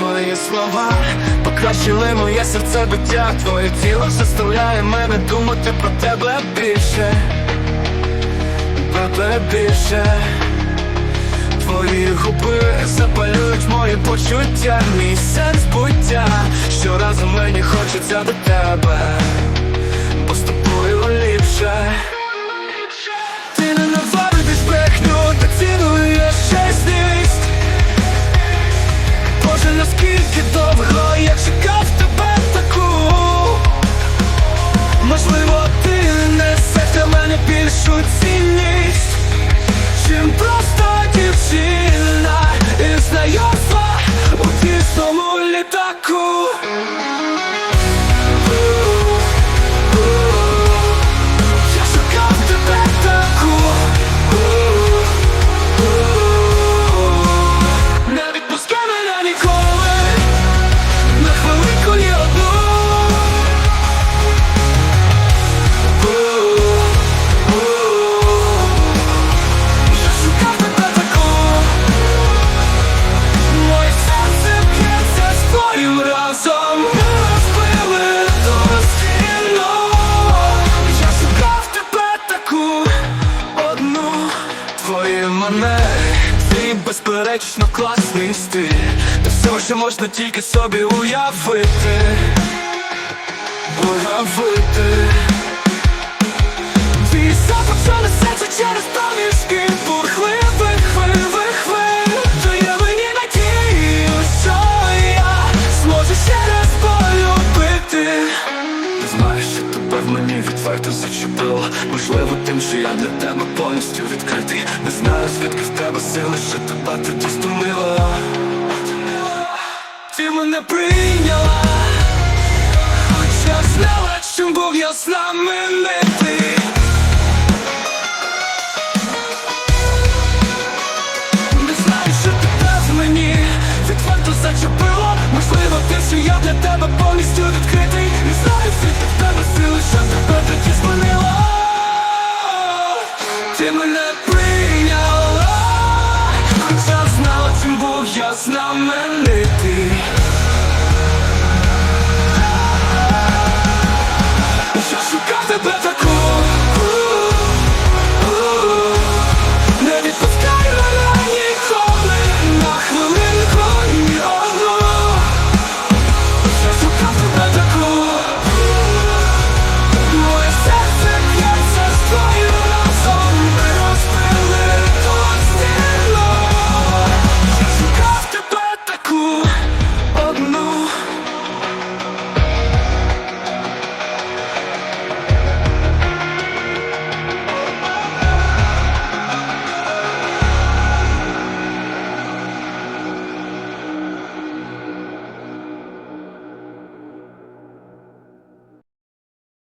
твої слова Покращили моє серце биття Твоє тіло заставляє мене думати про тебе більше. Тебе більше. Твої губи запалюють мої почуття. Мій сенс буття. Разом мені хочеться до тебе довго я чекав тебе таку. Можливо, ти несеш для більшу цінність Чим просто дівчина безперечно класний стиль. Та все, що можна тільки собі уявити. Уявити відверто зачепило Можливо, тим, що я для тебе повністю відкритий. Не знаю, звідки в тебе сили, що тебе тоді стомила. Ти мене прийняла. Хоча знала, чим був я знаменитий. Не знаю, що тебе в мені відверто зачепило. Можливо, те, що я для тебе повністю відкритий. Не знаю, звідки It's not my name